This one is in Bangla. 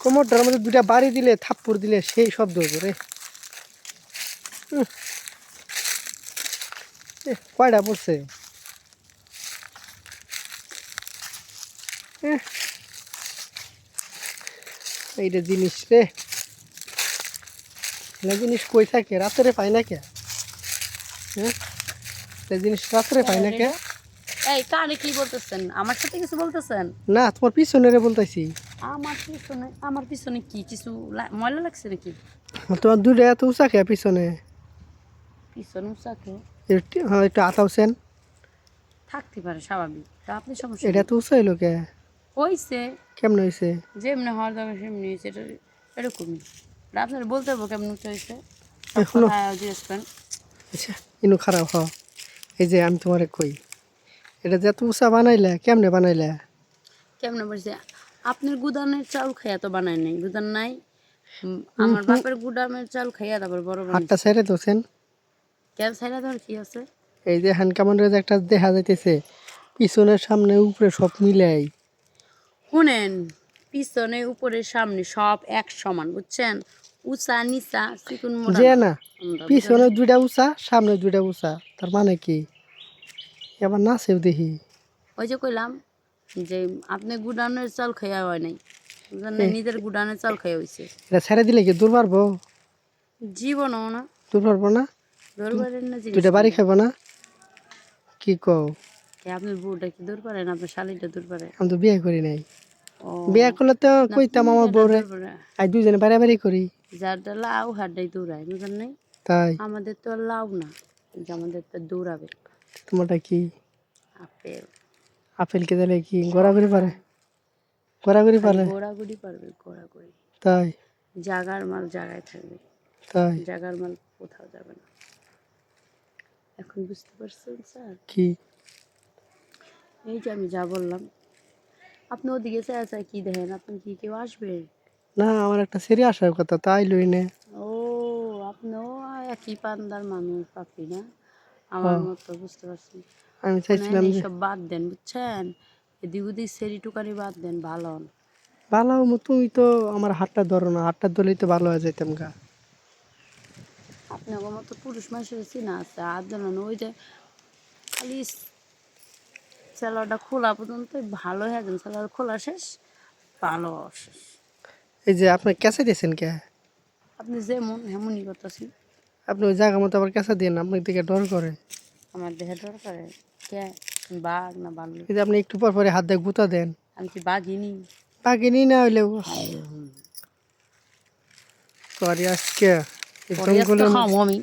কোমরটার মধ্যে দুটা বাড়ি দিলে, থাপ্পড় দিলে সেই শব্দ হইব রে। কয়টা পড়ছে? এইটা জিনিস রে। এগুলা জিনিস কই থাকে? রাত্রে পাই না কে? হ্যাঁ? এটা জিনিস রাত্রে পাই না কে? এই কানে কি বলতেছেন? আমার সাথে কিছু বলতেছেন? না তোমার পিছনে রে বলতেছি। আমার পিছনে আমার পিছনে কি কিছু ময়লা লাগছে নাকি? তোমার দুটা এত উঁচা খেয়া পিছনে? পিছনে উঁচাকে একটু হ্যাঁ একটু আতাওছেন থাকতে পারে স্বাভাবিক। তা আপনি সমস্যা এটা তো উঁচা হইল কে? হইছে। কেমন হয়েছে যেমনি হওয়ার দরকার সেমনি হয়েছে এটা এরকমই। এটা আপনার বলতে হবে কেমন উঁচু হয়েছে এখনও জিজ্ঞেস করেন। আচ্ছা ইনু খারাপ হ। এই যে আমি তোমারে কই। এটা যে এত উঁচা বানাইলা কেমনে বানাইলা? কেমনে বলছে? আপনার গুদানের চাউল খাইয়া তো বানায় নাই গুদান নাই। আমার বাপের গুদামের চাউল খাইয়া তারপর বড় হাতটা ছেড়ে দোছেন কেন ছাইরা ধর কি আছে? এই যে হ্যান্ড কামান্ডের একটা দেখা যাইতেছে পিছনের সামনে উপরে সব মিলাই। শুনেন পিছনে উপরে সামনে সব এক সমান বুঝছেন? উঁচা নিচা চিকুন মোটা না পিছনে দুইটা উঁচা সামনে দুইটা উঁচা তার মানে কি? এবার নাচেও দেখি। ওই যে কইলাম যে আপনি গুডানের চাল খাইয়া হয় নাই। বুঝলেন না? নিজের গুডানের চাল খাইয়া হয়েছে এটা ছেড়ে দিলে কি দূর পারব জীবনও না। দূর পারব না? দুইটা বাড়ি খাব না? কি কও? কি আপনি বউটা কি দূর পারেন আপনার শালিটা দূর পারে আমি তো বিয়ে করি নাই। বিয়ে করলে তো কইতাম আমার বউরে। আজ দুজনে বাড়াবাড়ি করি। যারটা লাউ হাড্ডাই দৌড়ায় বুঝলেন নাই? তাই। আমাদের তো আর লাউ না যে আমাদের তো দৌড়াবে। তোমারটা কি আপেল আপেল কে দিলে কি ঘোরাঘুরি পারে ঘোরাঘুরি পারে গোড়াগুড়ি পারবে গোড়াগুড়ি তাই জাগার মাল জাগায় থাকবে তাই জাগার মাল কোথাও যাবে না এখন বুঝতে পারছেন স্যার কি এই যে আমি যা বললাম আপনি ওদিকে চায় চায় কি দেখেন আপনি কি কেউ আসবে না আমার একটা সেরি আসার কথা তাই লই নে ও আপনিও একই পান্দার মানুষ পাপি না আমার মতো বুঝতে পারছি আমি চাইছিলাম যে সব বাদ দেন বুঝছেন? এদিক ওদিক সেরি টুকারি বাদ দেন ভালো। হন। ভালো মো তুমি তো আমার হাতটা ধরো না হাতটা ধরলেই তো ভালো হয়ে যেতাম গা। আপনার মতো পুরুষ মানুষের চিনা আছে আর জানানো ওই যে খালি স্যালাডটা খোলা পর্যন্ত ভালো হয়ে যান স্যালাড খোলা শেষ ভালো শেষ। এই যে আপনি ক্যাসে দিয়েছেন কে? আপনি যেমন হেমনই করতেছেন। আপনি ওই জায়গা মতো আবার কেঁচা দিন আপনার দিকে ডর করে? আমার দেহে দরকার কে? বাঘ না ভালো যদি আপনি একটু পর পরে হাত দিয়ে গুঁতা দেন। আমি কি বাঘিনি? বাঘিনি না হইলে সরি আজকে। জঙ্গলের আমি।